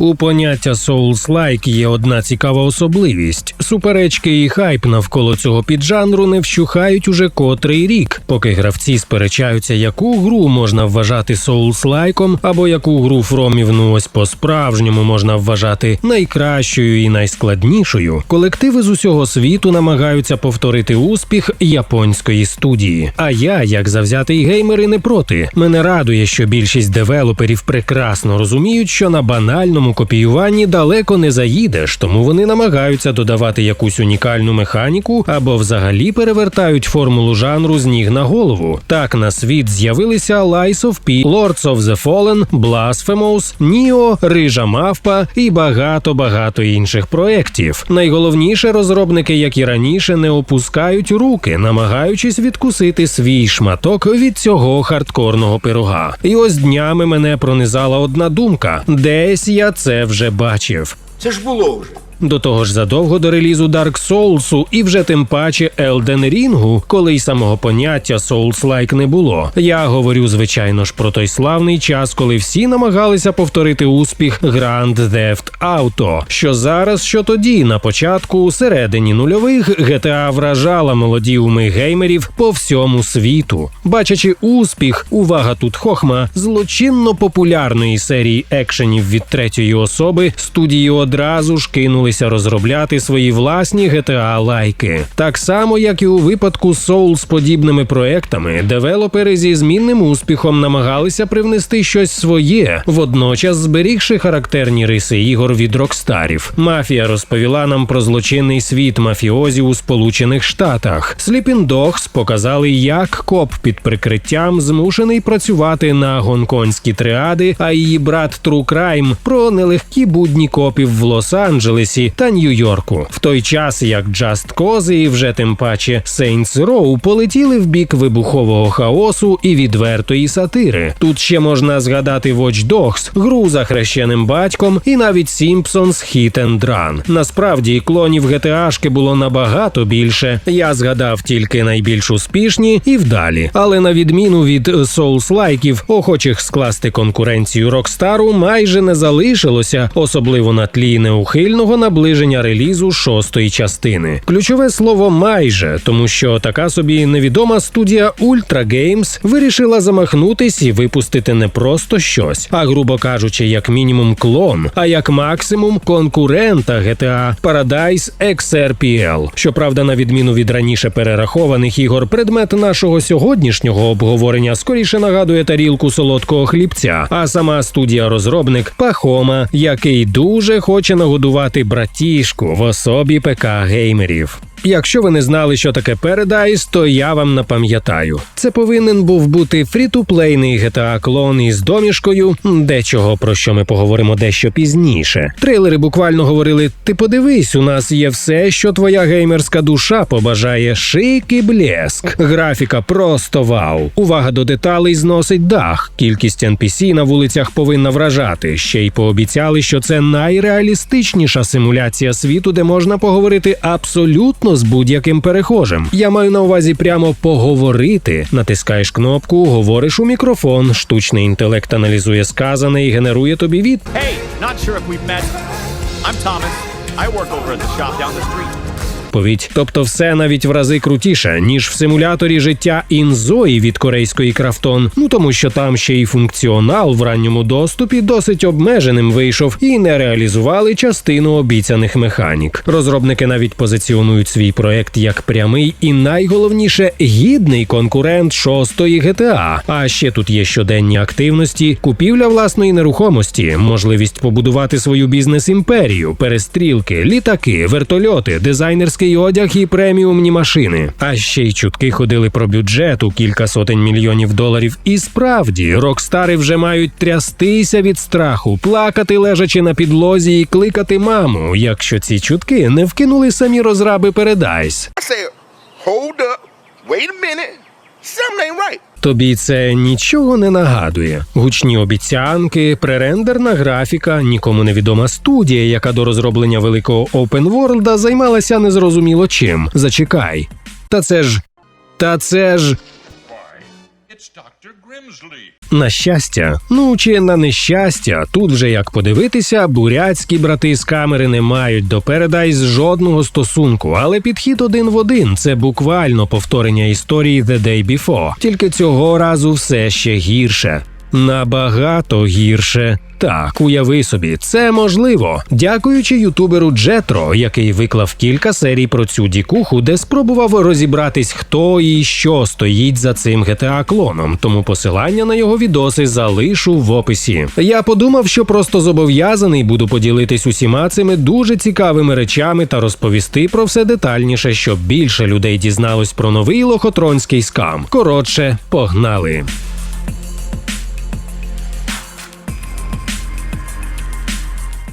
У поняття Souls-like є одна цікава особливість: суперечки і хайп навколо цього піджанру не вщухають уже котрий рік, поки гравці сперечаються, яку гру можна вважати Souls-лайком, або яку гру фромів ну ось по-справжньому можна вважати найкращою і найскладнішою. Колективи з усього світу намагаються повторити успіх японської студії. А я, як завзятий геймер, і не проти. Мене радує, що більшість девелоперів прекрасно розуміють, що на банальному копіюванні далеко не заїдеш, тому вони намагаються додавати якусь унікальну механіку або взагалі перевертають формулу жанру з ніг на голову. Так на світ з'явилися Lies of P, Lords of the Fallen, Blasphemous, Nio, Рижа Мавпа і багато багато інших проєктів. Найголовніше розробники, як і раніше, не опускають руки, намагаючись відкусити свій шматок від цього хардкорного пирога. І ось днями мене пронизала одна думка: десь я це вже бачив. Це ж було вже. До того ж, задовго до релізу Dark Souls і вже тим паче Elden Ring, коли й самого поняття Souls-like не було. Я говорю, звичайно ж, про той славний час, коли всі намагалися повторити успіх Grand Theft Auto, що зараз, що тоді, на початку, середині нульових, GTA вражала молоді уми геймерів по всьому світу. Бачачи успіх, увага тут хохма, злочинно популярної серії екшенів від третьої особи, студії одразу ж кинулися розробляти свої власні GTA лайки. Так само, як і у випадку з подібними проектами, девелопери зі змінним успіхом намагалися привнести щось своє, водночас зберігши характерні риси ігор від рокстарів. Мафія розповіла нам про злочинний світ мафіозів у Сполучених Штатах. Sleeping Dogs показали, як коп під прикриттям змушений працювати на гонконгські триади, а її брат True Crime про нелегкі будні копів в Лос-Анджелесі та Нью-Йорку. В той час як Just Cause і вже тим паче Saints Row полетіли в бік вибухового хаосу і відвертої сатири. Тут ще можна згадати Watch Dogs, гру за хрещеним батьком, і навіть Simpsons Hit and Run. Насправді клонів GTA-шки було набагато більше. Я згадав тільки найбільш успішні і вдалі. Але на відміну від Souls-лайків, охочих скласти конкуренцію Rockstar майже не залишилося, особливо на тлі неухильного наближення релізу шостої частини. Ключове слово майже, тому що така собі невідома студія Ultra Games вирішила замахнутись і випустити не просто щось, а грубо кажучи, як мінімум клон, а як максимум конкурента GTA Paradise XRPL. Щоправда, на відміну від раніше перерахованих ігор, предмет нашого сьогоднішнього обговорення скоріше нагадує тарілку солодкого хлібця, а сама студія-розробник Пахома, який дуже хоче нагодувати братішку в особі ПК геймерів. Якщо ви не знали, що таке Paradise, то я вам напам'ятаю. Це повинен був бути фрі-ту-плейний GTA клон із домішкою, дечого про що ми поговоримо дещо пізніше. Трейлери буквально говорили: ти подивись, у нас є все, що твоя геймерська душа побажає. Шик і блеск. Графіка просто вау. Увага до деталей зносить дах. Кількість NPC на вулицях повинна вражати. Ще й пообіцяли, що це найреалістичніша симуляція світу, де можна поговорити абсолютно з будь-яким перехожим. Я маю на увазі прямо поговорити. Натискаєш кнопку, говориш у мікрофон. Штучний інтелект аналізує сказане і генерує тобі від. Hey, not sure if we've met. I'm Thomas. I work over at the shop down the street. Відповідь. Тобто, все навіть в рази крутіше, ніж в симуляторі життя інзої від корейської крафтон. Ну тому що там ще й функціонал в ранньому доступі досить обмеженим вийшов і не реалізували частину обіцяних механік. Розробники навіть позиціонують свій проект як прямий і найголовніше гідний конкурент шостої GTA. А ще тут є щоденні активності, купівля власної нерухомості, можливість побудувати свою бізнес-імперію, перестрілки, літаки, вертольоти, дизайнерський одяг і преміумні машини. А ще й чутки ходили про бюджет у кілька сотень мільйонів доларів. І справді, рокстари вже мають трястися від страху, плакати лежачи на підлозі і кликати маму, якщо ці чутки не вкинули самі розраби Paradise. Hold up, wait a minute, something ain't right. Тобі це нічого не нагадує. Гучні обіцянки, пререндерна графіка, нікому невідома студія, яка до розроблення великого опенворлда займалася незрозуміло чим. Зачекай. Та це ж. Та це ж. It's На щастя, ну чи на нещастя, тут вже як подивитися, бурятські брати з камери не мають до Paradise жодного стосунку, але підхід один в один це буквально повторення історії The Day Before. Тільки цього разу все ще гірше. Набагато гірше. Так, уяви собі, це можливо. Дякуючи ютуберу Джетро, який виклав кілька серій про цю дікуху, де спробував розібратись, хто і що стоїть за цим GTA клоном. Тому посилання на його відоси залишу в описі. Я подумав, що просто зобов'язаний буду поділитись усіма цими дуже цікавими речами та розповісти про все детальніше, щоб більше людей дізналось про новий лохотронський скам. Коротше, погнали.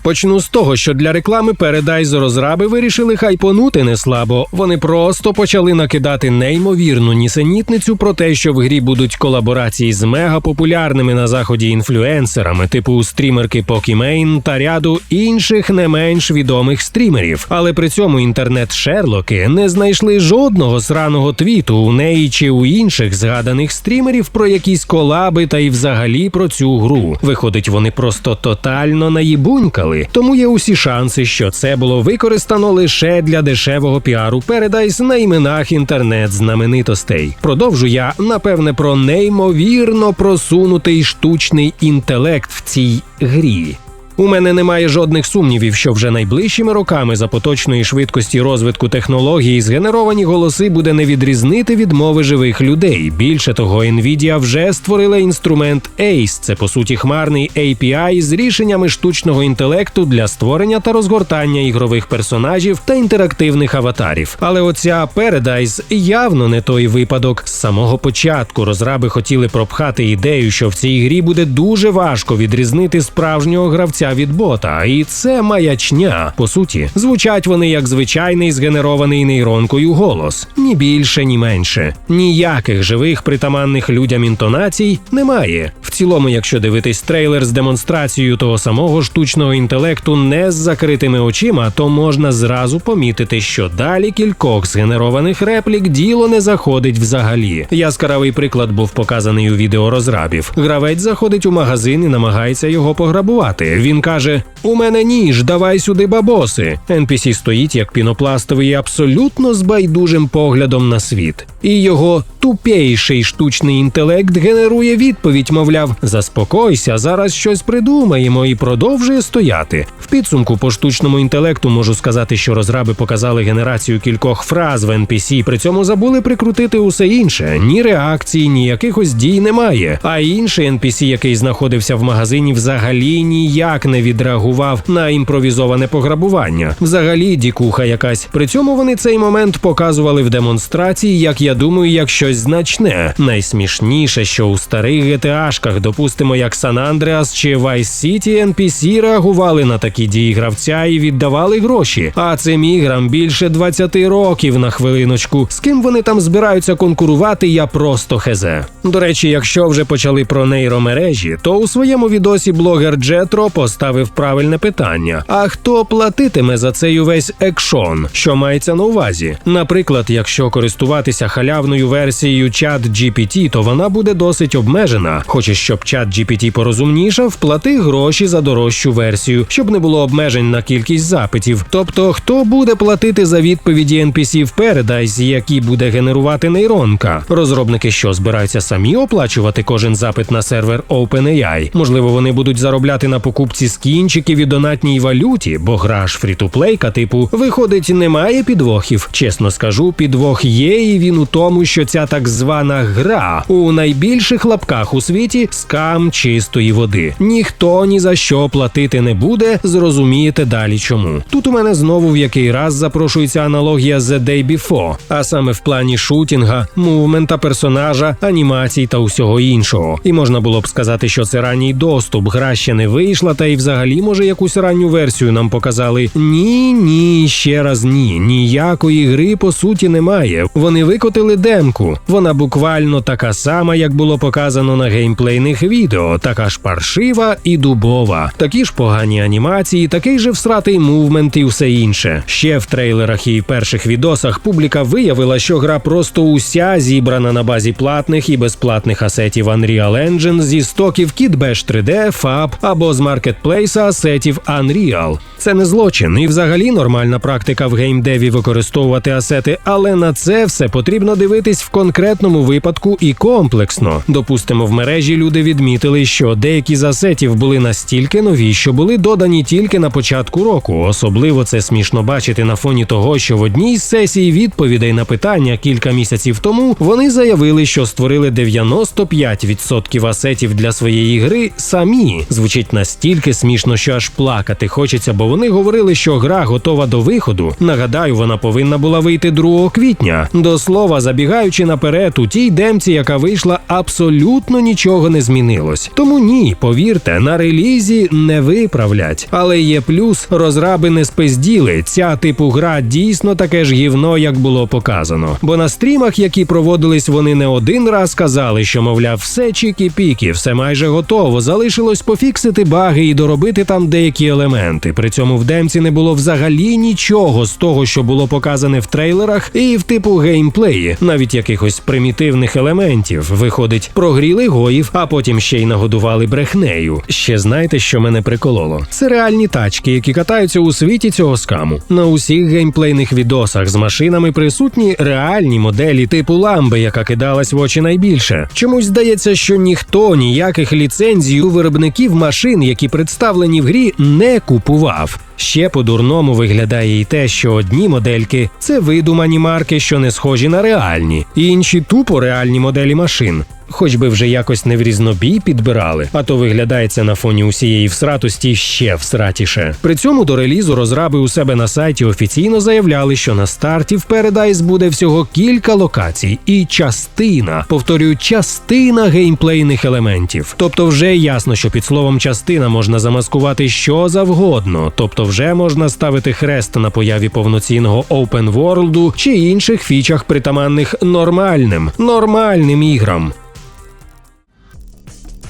Почну з того, що для реклами Paradise розраби вирішили хайпонути не слабо. Вони просто почали накидати неймовірну нісенітницю про те, що в грі будуть колаборації з мегапопулярними на заході інфлюенсерами, типу стрімерки Pokimane та ряду інших не менш відомих стрімерів. Але при цьому інтернет-шерлоки не знайшли жодного сраного твіту у неї чи у інших згаданих стрімерів про якісь колаби та й взагалі про цю гру. Виходить, вони просто тотально наїбунькали. Тому є усі шанси, що це було використано лише для дешевого піару Paradise на іменах інтернет-знаменитостей. Продовжу я напевне про неймовірно просунутий штучний інтелект в цій грі. У мене немає жодних сумнівів, що вже найближчими роками за поточної швидкості розвитку технологій згенеровані голоси буде не відрізнити від мови живих людей. Більше того, Nvidia вже створила інструмент ACE – це по суті хмарний API з рішеннями штучного інтелекту для створення та розгортання ігрових персонажів та інтерактивних аватарів. Але оця Paradise явно не той випадок. З самого початку розраби хотіли пропхати ідею, що в цій грі буде дуже важко відрізнити справжнього гравця від бота, і це маячня. По суті, звучать вони як звичайний згенерований нейронкою голос, ні більше, ні менше. Ніяких живих притаманних людям інтонацій немає. В цілому, якщо дивитись трейлер з демонстрацією того самого штучного інтелекту не з закритими очима, то можна зразу помітити, що далі кількох згенерованих реплік діло не заходить взагалі. Яскравий приклад був показаний у відео розрабів. Гравець заходить у магазин і намагається його пограбувати. Він каже: У мене ніж, давай сюди бабоси. NPC стоїть як пінопластовий, абсолютно з байдужим поглядом на світ. І його тупейший штучний інтелект генерує відповідь, мовляв, заспокойся, зараз щось придумаємо і продовжує стояти. В підсумку по штучному інтелекту можу сказати, що розраби показали генерацію кількох фраз в NPC, при цьому забули прикрутити усе інше. Ні реакції, ні якихось дій немає. А інший NPC, який знаходився в магазині, взагалі ніяк не відреагував на імпровізоване пограбування. Взагалі, дікуха якась. При цьому вони цей момент показували в демонстрації, як я думаю, як щось значне. Найсмішніше, що у старих GTA-шках, допустимо, як San Andreas чи Vice City, NPC реагували на такі дії гравця і віддавали гроші. А цим іграм більше 20 років на хвилиночку. З ким вони там збираються конкурувати, я просто хезе. До речі, якщо вже почали про нейромережі, то у своєму відосі блогер Джетро поставив правильне питання: а хто платитиме за цей увесь екшон? Що мається на увазі? Наприклад, якщо користуватися халявною версією чат GPT, то вона буде досить обмежена. Хочеш, щоб чат GPT порозумнішав, плати гроші за дорожчу версію, щоб не було обмежень на кількість запитів. Тобто, хто буде платити за відповіді NPC в Paradise, які буде генерувати нейронка? Розробники що збираються самі оплачувати кожен запит на сервер OpenAI? Можливо, вони будуть заробляти на покупці скінчиків і донатній валюті, бо гра ж фрі-ту-плейка, типу, виходить, немає підвохів. Чесно скажу, підвох є, і він у тому, що ця так звана гра у найбільших лапках у світі скам чистої води. Ніхто ні за що платити не буде. Зрозумієте далі чому. Тут у мене знову в який раз запрошується аналогія The Day Before, а саме в плані шутінга, мувмента персонажа, анімацій та усього іншого. І можна було б сказати, що це ранній доступ, гра ще не вийшла, та й взагалі може якусь ранню версію нам показали. Ні, ні, ще раз ні. Ніякої гри по суті немає. Вони викотили демку. Вона буквально така сама, як було показано на геймплейних відео, така ж паршива і дубова. Такі ж погані анімації, такий же всратий мувмент і все інше. Ще в трейлерах і перших відосах публіка виявила, що гра просто уся зібрана на базі платних і безплатних асетів Unreal Engine зі стоків Kit Bash 3D, Fab або з маркетплейса асетів Unreal. Це не злочин і взагалі нормальна практика в геймдеві використовувати асети, але на це все потрібно дивитись в конкретному випадку і комплексно. Допустимо, в мережі люди відмітили, що деякі з асетів були настільки нові, що були додані тільки на початку року. Особливо це смішно бачити на фоні того, що в одній з сесій відповідей на питання кілька місяців тому вони заявили, що створили 95% асетів для своєї гри самі. Звучить настільки смішно, що аж плакати хочеться, бо вони говорили, що гра готова до виходу. Нагадаю, вона повинна була вийти 2 квітня. До слова, забігаючи наперед, у тій демці, яка вийшла, абсолютно нічого не змінилось. Тому ні, повірте, на релізі не виправлять. Але є плюс, розраби не спизділи. Ця типу гра дійсно таке ж гівно, як було показано. Бо на стрімах, які проводились, вони не один раз казали, що мовляв, все чікі-пікі, все майже готово. Залишилось пофіксити баги і доробити там деякі елементи. При цьому в демці не було взагалі нічого з того, що було показане в трейлерах, і в типу геймплеї, навіть якихось примітивних елементів. Виходить, прогріли гоїв, а потім ще й нагодували брехнею. Ще знаєте, що мене прикололо? Це реальні тачки, які катаються у світі цього скаму. На усіх геймплейних відосах з машинами присутні реальні моделі типу ламби, яка кидалась в очі найбільше. Чомусь здається, що ніхто ніяких ліцензій у виробників машин, які представлені в грі, не купував. Ще по-дурному виглядає і те, що одні модельки це видумані марки, що не схожі на реальні, інші тупо реальні моделі машин. Хоч би вже якось не в різнобій підбирали, а то виглядає це на фоні усієї всратості ще всратіше. При цьому до релізу розраби у себе на сайті офіційно заявляли, що на старті в Paradise буде всього кілька локацій і частина, повторюю, частина геймплейних елементів. Тобто, вже ясно, що під словом частина можна замаскувати що завгодно, тобто вже можна ставити хрест на появі повноцінного open world чи інших фічах притаманних нормальним, нормальним іграм.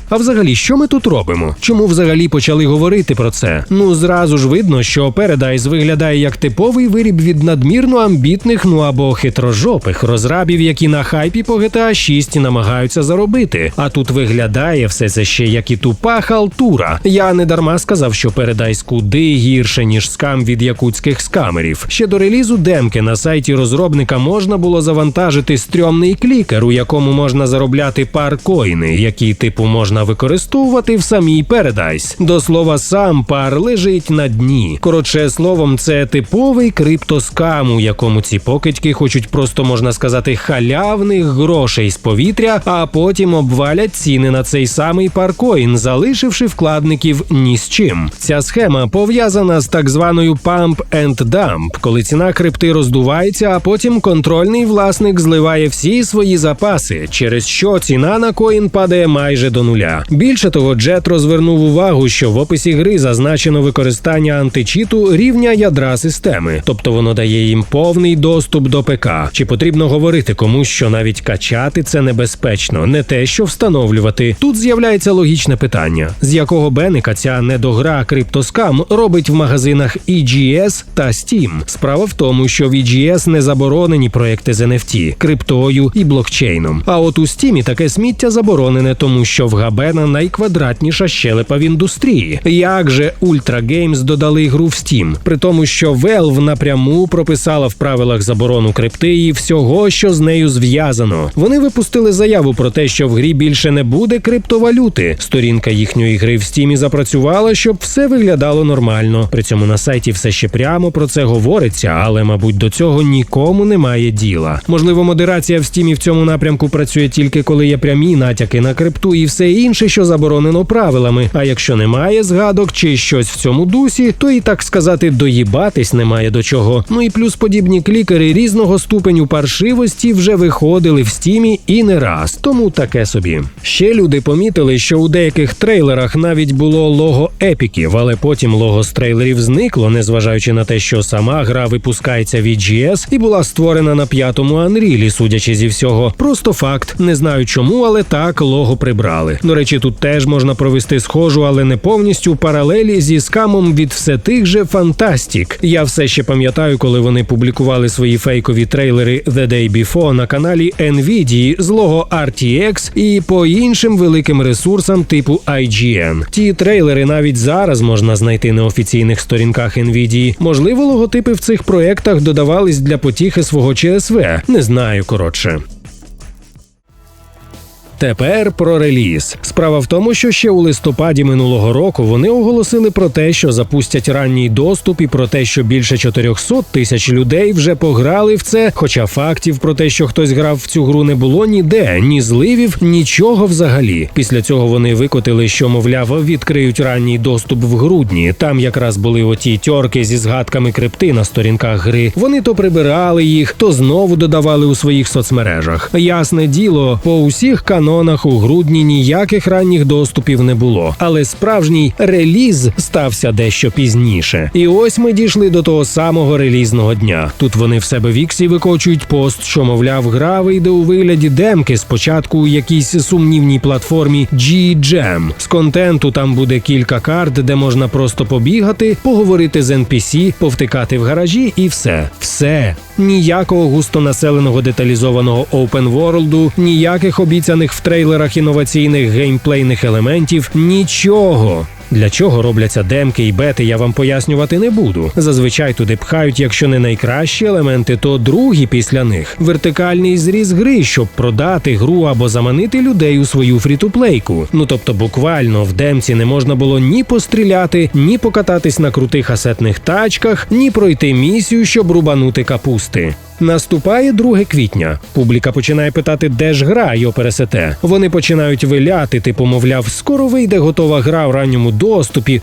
А взагалі, що ми тут робимо? Чому взагалі почали говорити про це? Ну зразу ж видно, що Paradise виглядає як типовий виріб від надмірно амбітних, ну або хитрожопих розрабів, які на хайпі по GTA 6 намагаються заробити. А тут виглядає все це ще як і тупа халтура. Я не дарма сказав, що Paradise куди гірше ніж скам від якутських скамерів. Ще до релізу демки на сайті розробника можна було завантажити стрьомний клікер, у якому можна заробляти паркоїни, які типу можна використовувати в самій Paradise. До слова, сам пар лежить на дні. Коротше словом, це типовий криптоскам, у якому ці покидьки хочуть просто можна сказати халявних грошей з повітря, а потім обвалять ціни на цей самий паркоін, залишивши вкладників ні з чим. Ця схема пов'язана з так званою pump and dump, коли ціна крипти роздувається, а потім контрольний власник зливає всі свої запаси, через що ціна на коін падає майже до нуля. Більше того, Джет розвернув увагу, що в описі гри зазначено використання античіту рівня ядра системи, тобто воно дає їм повний доступ до ПК. Чи потрібно говорити комусь, що навіть качати це небезпечно, не те, що встановлювати. Тут з'являється логічне питання: з якого беника ця недогра криптоскам робить в магазинах EGS та Steam? Справа в тому, що в EGS не заборонені проекти з NFT, криптою і блокчейном. А от у Steam таке сміття заборонене, тому що в Габена найквадратніша щелепа в індустрії. Як же Ultra Games додали гру в Steam? При тому, що Valve напряму прописала в правилах заборону крипти і всього, що з нею зв'язано. Вони випустили заяву про те, що в грі більше не буде криптовалюти. Сторінка їхньої гри в Steam запрацювала, щоб все виглядало нормально. При цьому на сайті все ще прямо про це говориться, але, мабуть, до цього нікому немає діла. Можливо, модерація в Steam в цьому напрямку працює тільки коли є прямі натяки на крипту і все інше. Інше, що заборонено правилами. А якщо немає згадок чи щось в цьому дусі, то і так сказати доїбатись немає до чого. Ну і плюс подібні клікери різного ступеню паршивості вже виходили в стімі і не раз, тому таке собі. Ще люди помітили, що у деяких трейлерах навіть було лого епіків, але потім лого з трейлерів зникло, незважаючи на те, що сама гра випускається від GS і була створена на п'ятому Unreal, судячи зі всього. Просто факт, не знаю чому, але так лого прибрали. До речі, тут теж можна провести схожу, але не повністю паралелі зі скамом від все тих же Фантастік. Я все ще пам'ятаю, коли вони публікували свої фейкові трейлери The Day Before на каналі Nvidia з лого RTX і по іншим великим ресурсам типу IGN. Ті трейлери навіть зараз можна знайти на офіційних сторінках Nvidia. Можливо, логотипи в цих проектах додавались для потіхи свого ЧСВ. Не знаю, коротше. Тепер про реліз. Справа в тому, що ще у листопаді минулого року вони оголосили про те, що запустять ранній доступ, і про те, що більше 400 тисяч людей вже пограли в це. Хоча фактів про те, що хтось грав в цю гру, не було ніде, ні зливів, нічого взагалі. Після цього вони викотили, що мовляв, відкриють ранній доступ в грудні. Там якраз були оті тьорки зі згадками крипти на сторінках гри. Вони то прибирали їх, то знову додавали у своїх соцмережах. Ясне діло, по усіх канонах у грудні ніяких ранніх доступів не було, але справжній реліз стався дещо пізніше. І ось ми дійшли до того самого релізного дня. Тут вони в себе в іксі викочують пост, що мовляв, гра вийде у вигляді демки спочатку у якійсь сумнівній платформі G-Jam. З контенту там буде кілька карт, де можна просто побігати, поговорити з NPC, повтикати в гаражі, і все. Все. Ніякого густонаселеного деталізованого опенворлду, ніяких обіцяних в трейлерах інноваційних геймплейних елементів, нічого. Для чого робляться демки і бети, я вам пояснювати не буду. Зазвичай туди пхають, якщо не найкращі елементи, то другі після них вертикальний зріз гри, щоб продати гру або заманити людей у свою фрітуплейку. Ну тобто, буквально в демці не можна було ні постріляти, ні покататись на крутих асетних тачках, ні пройти місію, щоб рубанути капусти. Наступає 2 квітня. Публіка починає питати, де ж гра його пересете. Вони починають виляти, типу, мовляв, скоро вийде готова гра в ранньому доступі,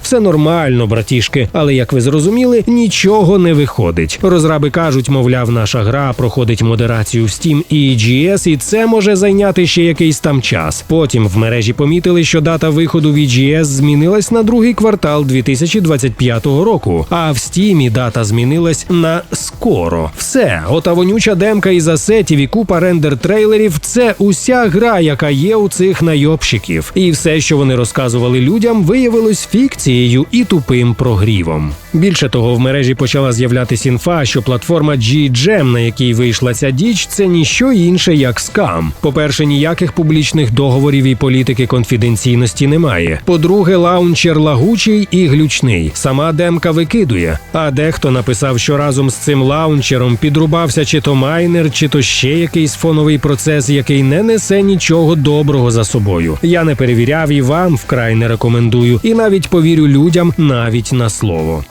все нормально, братішки. Але як ви зрозуміли, нічого не виходить. Розраби кажуть, мовляв, наша гра проходить модерацію в Steam і EGS, і це може зайняти ще якийсь там час. Потім в мережі помітили, що дата виходу в EGS змінилась на другий квартал 2025 року. А в Steam дата змінилась на скоро. Все, ота вонюча демка із асетів і купа рендер трейлерів це уся гра, яка є у цих найобщиків. І все, що вони розказували людям, виявилось фікцією і тупим прогрівом. Більше того, в мережі почала з'являтися інфа, що платформа G-Jam, на якій вийшла ця діч, це ніщо інше як скам. По-перше, ніяких публічних договорів і політики конфіденційності немає. По-друге, лаунчер лагучий і глючний. Сама демка викидує. А дехто написав, що разом з цим лаунчером підрубався чи то майнер, чи то ще якийсь фоновий процес, який не несе нічого доброго за собою. Я не перевіряв і вам вкрай не рекомендую, і навіть повірю людям навіть на слово.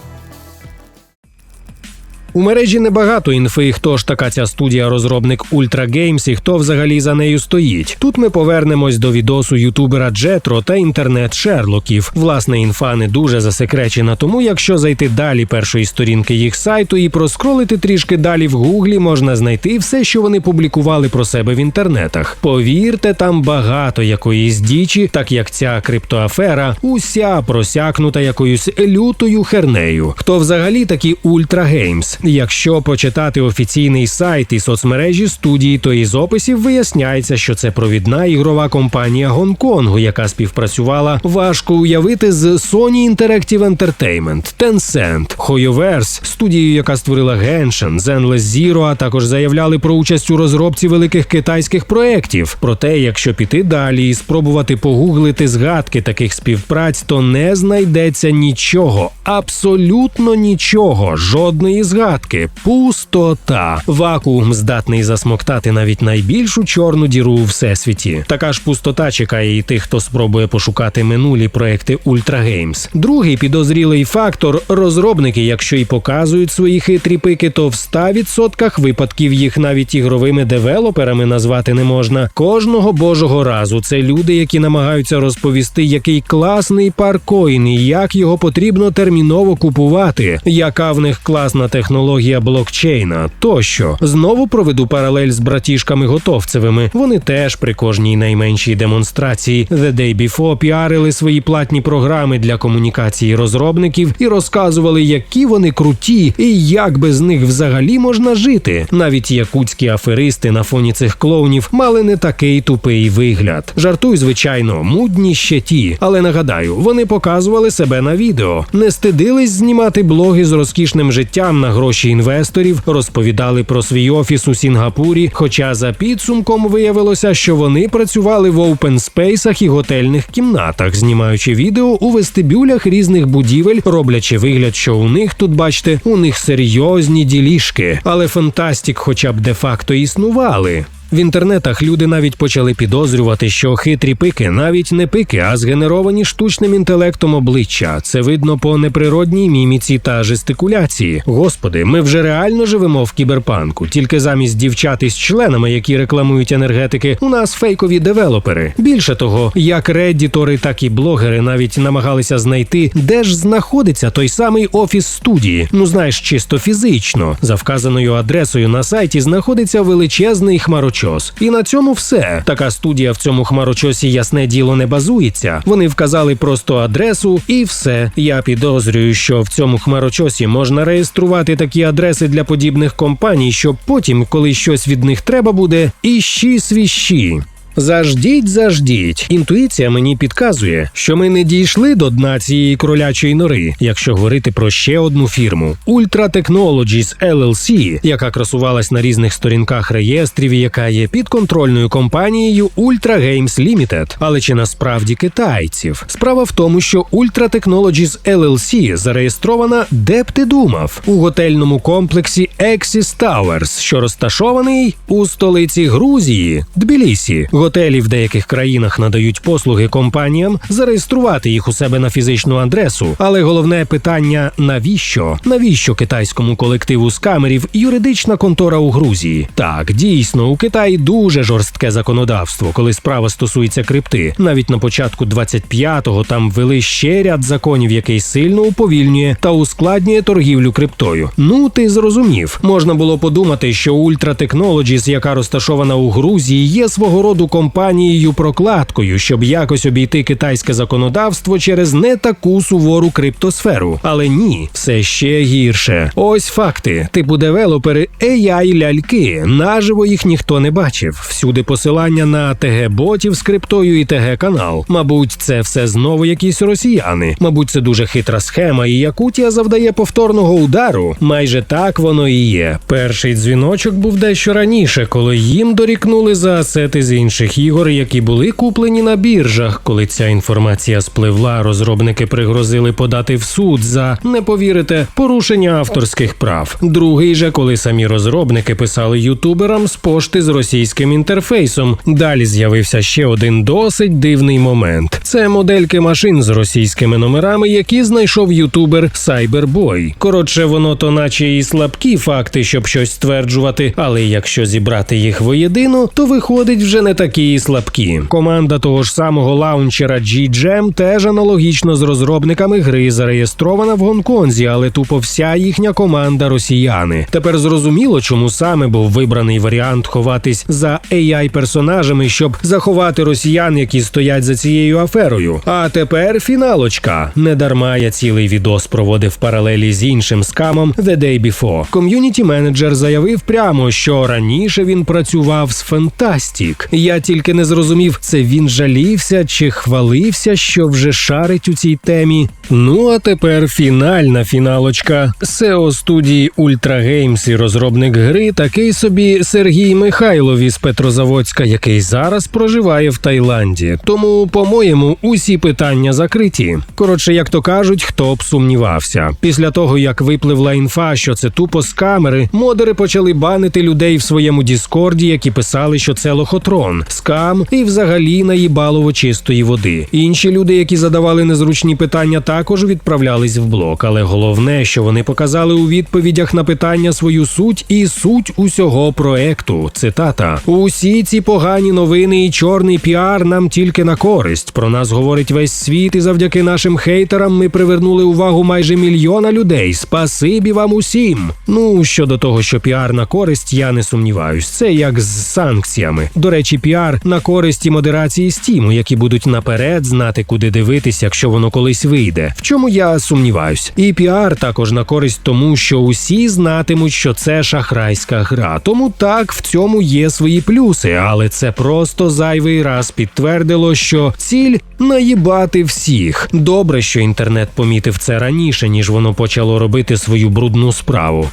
У мережі небагато інфи, хто ж така ця студія-розробник Ultra Games і хто взагалі за нею стоїть. Тут ми повернемось до відосу ютубера Джетро та інтернет Шерлоків. Власне, інфа не дуже засекречена, тому якщо зайти далі першої сторінки їх сайту і проскролити трішки далі в гуглі, можна знайти все, що вони публікували про себе в інтернетах. Повірте, там багато якоїсь дічі, так як ця криптоафера, уся просякнута якоюсь лютою хернею. Хто взагалі такі Ultra Games? Якщо почитати офіційний сайт і соцмережі студії, то із описів виясняється, що це провідна ігрова компанія Гонконгу, яка співпрацювала важко уявити з Sony Interactive Entertainment, Tencent, HoYoverse, студією, яка створила Genshin, Zenless Zero, а також заявляли про участь у розробці великих китайських проєктів. Проте, якщо піти далі і спробувати погуглити згадки таких співпраць, то не знайдеться нічого, абсолютно нічого, жодної згадки. Нащадки. Пустота. Вакуум здатний засмоктати навіть найбільшу чорну діру у всесвіті. Така ж пустота чекає і тих, хто спробує пошукати минулі проекти Ultra Games. Другий підозрілий фактор розробники, якщо й показують свої хитрі пики, то в 100% випадків їх навіть ігровими девелоперами назвати не можна. Кожного божого разу це люди, які намагаються розповісти, який класний паркоін і як його потрібно терміново купувати, яка в них класна технологія блокчейна тощо. Знову проведу паралель з братішками готовцевими. Вони теж при кожній найменшій демонстрації The Day Before піарили свої платні програми для комунікації розробників і розказували, які вони круті і як без них взагалі можна жити. Навіть якутські аферисти на фоні цих клоунів мали не такий тупий вигляд. Жартуй, звичайно, мудні ще ті, але нагадаю, вони показували себе на відео, не стидились знімати блоги з розкішним життям на гроші інвесторів, розповідали про свій офіс у Сінгапурі. Хоча за підсумком виявилося, що вони працювали в оупенспейсах і готельних кімнатах, знімаючи відео у вестибюлях різних будівель, роблячи вигляд, що у них тут, бачите, у них серйозні ділішки, але фантастік, хоча б де-факто існували. В інтернетах люди навіть почали підозрювати, що хитрі пики навіть не пики, а згенеровані штучним інтелектом обличчя. Це видно по неприродній міміці та жестикуляції. Господи, ми вже реально живемо в кіберпанку, тільки замість дівчат із членами, які рекламують енергетики, у нас фейкові девелопери. Більше того, як реддітори, так і блогери навіть намагалися знайти, де ж знаходиться той самий офіс студії. Ну знаєш, чисто фізично. За вказаною адресою на сайті знаходиться величезний хмарочос. І на цьому все. Така студія в цьому хмарочосі ясне діло не базується. Вони вказали просто адресу і все. Я підозрюю, що в цьому хмарочосі можна реєструвати такі адреси для подібних компаній, щоб потім, коли щось від них треба буде, іщі свіщі. Заждіть, заждіть. Інтуїція мені підказує, що ми не дійшли до дна цієї кролячої нори, якщо говорити про ще одну фірму Ultra Technologies LLC, яка красувалась на різних сторінках реєстрів, і яка є підконтрольною компанією Ultra Games Limited. Але чи насправді китайців? Справа в тому, що Ultra Technologies LLC зареєстрована, де б ти думав, у готельному комплексі Exis Towers, що розташований у столиці Грузії Тбілісі. Готелі в деяких країнах надають послуги компаніям зареєструвати їх у себе на фізичну адресу. Але головне питання: навіщо? Навіщо китайському колективу скамерів юридична контора у Грузії? Так, дійсно, у Китаї дуже жорстке законодавство, коли справа стосується крипти. Навіть на початку 25-го там ввели ще ряд законів, який сильно уповільнює та ускладнює торгівлю криптою. Ну ти зрозумів, можна було подумати, що Ultra Technologies, яка розташована у Грузії, є свого роду компанією прокладкою, щоб якось обійти китайське законодавство через не таку сувору криптосферу. Але ні, все ще гірше. Ось факти: типу девелопери ai ляльки. Наживо їх ніхто не бачив. Всюди посилання на ТГ ботів з криптою і ТГ канал. Мабуть, це все знову якісь росіяни. Мабуть, це дуже хитра схема, і Якутія завдає повторного удару. Майже так воно і є. Перший дзвіночок був дещо раніше, коли їм дорікнули за асети з інших ігор, які були куплені на біржах. Коли ця інформація спливла, розробники пригрозили подати в суд за не повірите порушення авторських прав. Другий же, коли самі розробники писали ютуберам з пошти з російським інтерфейсом. Далі з'явився ще один досить дивний момент. Це модельки машин з російськими номерами, які знайшов ютубер Cyberboy. Коротше, воно то наче і слабкі факти, щоб щось стверджувати, але якщо зібрати їх воєдино, то виходить вже не такі слабкі. Команда того ж самого лаунчера G-Jam теж аналогічно з розробниками гри зареєстрована в Гонконзі, але тупо вся їхня команда росіяни. Тепер зрозуміло, чому саме був вибраний варіант ховатись за ai персонажами, щоб заховати росіян, які стоять за цією аферою. А тепер фіналочка. Недарма я цілий відос проводив паралелі з іншим скамом The Day Before. Ком'юніті менеджер заявив прямо, що раніше він працював з Фантастік. Я тільки не зрозумів, це він жалівся чи хвалився, що вже шарить у цій темі. Ну а тепер фінальна фіналочка. SEO студії Ultra Games і розробник гри такий собі Сергій Михайлов із Петрозаводська, який зараз проживає в Таїланді. Тому, по-моєму, усі питання закриті. Коротше, як то кажуть, хто б сумнівався. Після того як випливла інфа, що це тупо з камери, модери почали банити людей в своєму Діскорді, які писали, що це лохотрон, скам і взагалі наїбалово чистої води. Інші люди, які задавали незручні питання, також відправлялись в блок. Але головне, що вони показали у відповідях на питання свою суть і суть усього проекту. Цитата: усі ці погані новини і чорний піар нам тільки на користь. Про нас говорить весь світ, і завдяки нашим хейтерам ми привернули увагу майже мільйона людей. Спасибі вам усім. Ну щодо того, що піар на користь, я не сумніваюсь. Це як з санкціями. До речі, піар на користь і модерації стіму, які будуть наперед знати, куди дивитись, якщо воно колись вийде. В чому я сумніваюсь. І піар також на користь тому, що усі знатимуть, що це шахрайська гра. Тому так в цьому є свої плюси, але це просто зайвий раз підтвердило, що ціль наїбати всіх. Добре, що інтернет помітив це раніше, ніж воно почало робити свою брудну справу.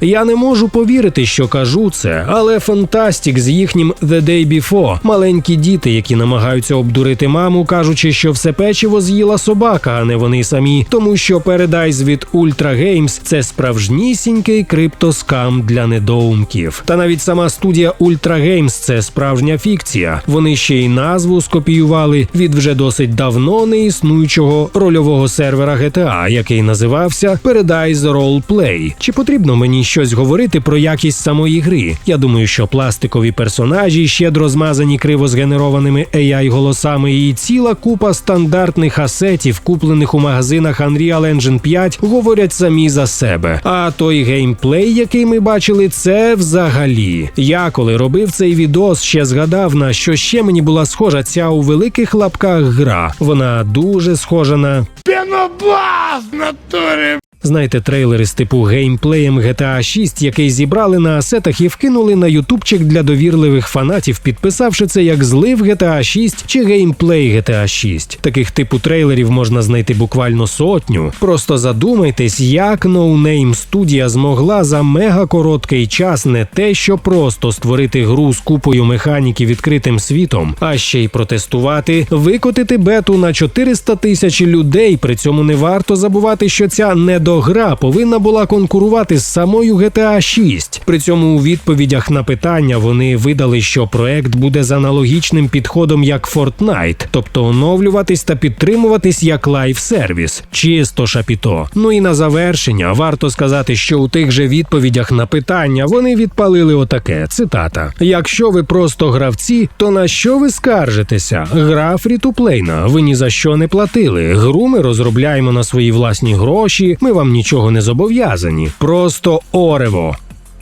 Я не можу повірити, що кажу це, але Фантастік з їхнім The Day Before – маленькі діти, які намагаються обдурити маму, кажучи, що все печиво з'їла собака, а не вони самі. Тому що Paradise від Ultra Games – це справжнісінький криптоскам для недоумків. Та навіть сама студія Ultra Games – це справжня фікція. Вони ще й назву скопіювали від вже досить давно неіснуючого рольового сервера GTA, який називався Paradise Roleplay. Чи потрібно мені щось говорити про якість самої гри? Я думаю, що пластикові персонажі, щедро змазані криво згенерованими AI голосами, і ціла купа стандартних асетів, куплених у магазинах Unreal Engine 5, говорять самі за себе. А той геймплей, який ми бачили, це взагалі. Я коли робив цей відос, ще згадав на що ще мені була схожа ця у великих лапках гра. Вона дуже схожа на Пенопласт натурі. Знаєте, трейлери з типу геймплеєм GTA 6, який зібрали на асетах і вкинули на ютубчик для довірливих фанатів, підписавши це як злив GTA 6 чи геймплей GTA 6. Таких типу трейлерів можна знайти буквально сотню. Просто задумайтесь, як No Name студія змогла за мега короткий час не те, що просто створити гру з купою механіки відкритим світом, а ще й протестувати, викотити бету на 400 тисяч людей. При цьому не варто забувати, що ця недогра повинна була конкурувати з самою GTA 6. При цьому у відповідях на питання вони видали, що проект буде з аналогічним підходом як Fortnite, тобто оновлюватись та підтримуватись як лайв-сервіс. Чисто шапіто. Ну і на завершення варто сказати, що у тих же відповідях на питання вони відпалили отаке цитата: Якщо ви просто гравці, то на що ви скаржитеся? Гра фрітуплейна, ви ні за що не платили. Гру ми розробляємо на свої власні гроші. Ми вам нічого не зобов'язані. Просто орево.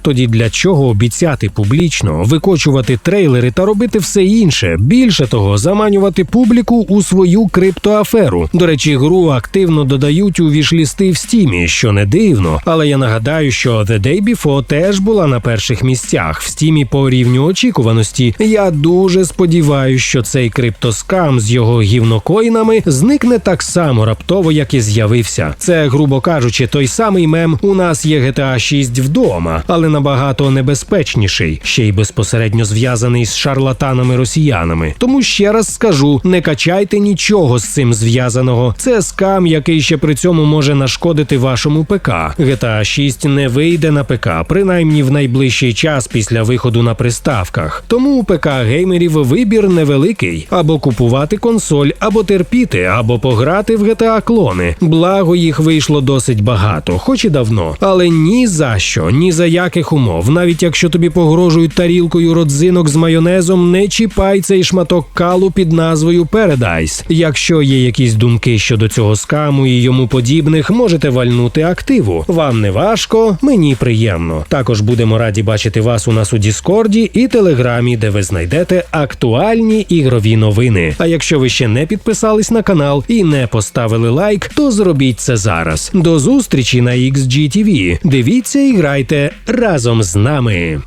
Тоді для чого обіцяти публічно, викочувати трейлери та робити все інше? Більше того, заманювати публіку у свою криптоаферу. До речі, гру активно додають у вішлісти в стімі, що не дивно. Але я нагадаю, що The Day Before теж була на перших місцях в стімі по рівню очікуваності. Я дуже сподіваюся, що цей криптоскам з його гівнокоїнами зникне так само раптово, як і з'явився. Це, грубо кажучи, той самий мем у нас є GTA 6 вдома, але набагато небезпечніший, ще й безпосередньо зв'язаний з шарлатанами-росіянами. Тому ще раз скажу: не качайте нічого з цим зв'язаного. Це скам, який ще при цьому може нашкодити вашому ПК. GTA 6 не вийде на ПК, принаймні в найближчий час після виходу на приставках. Тому у ПК геймерів вибір невеликий: або купувати консоль, або терпіти, або пограти в GTA клони. Благо їх вийшло досить багато, хоч і давно. Але ні за що, ні за яких умов, навіть якщо тобі погрожують тарілкою родзинок з майонезом, не чіпай цей шматок калу під назвою Paradise. Якщо є якісь думки щодо цього скаму і йому подібних, можете вальнути активу. Вам не важко, мені приємно. Також будемо раді бачити вас у нас у Діскорді і Телеграмі, де ви знайдете актуальні ігрові новини. А якщо ви ще не підписались на канал і не поставили лайк, то зробіть це зараз. До зустрічі на XGTV. Дивіться і грайте разом з нами.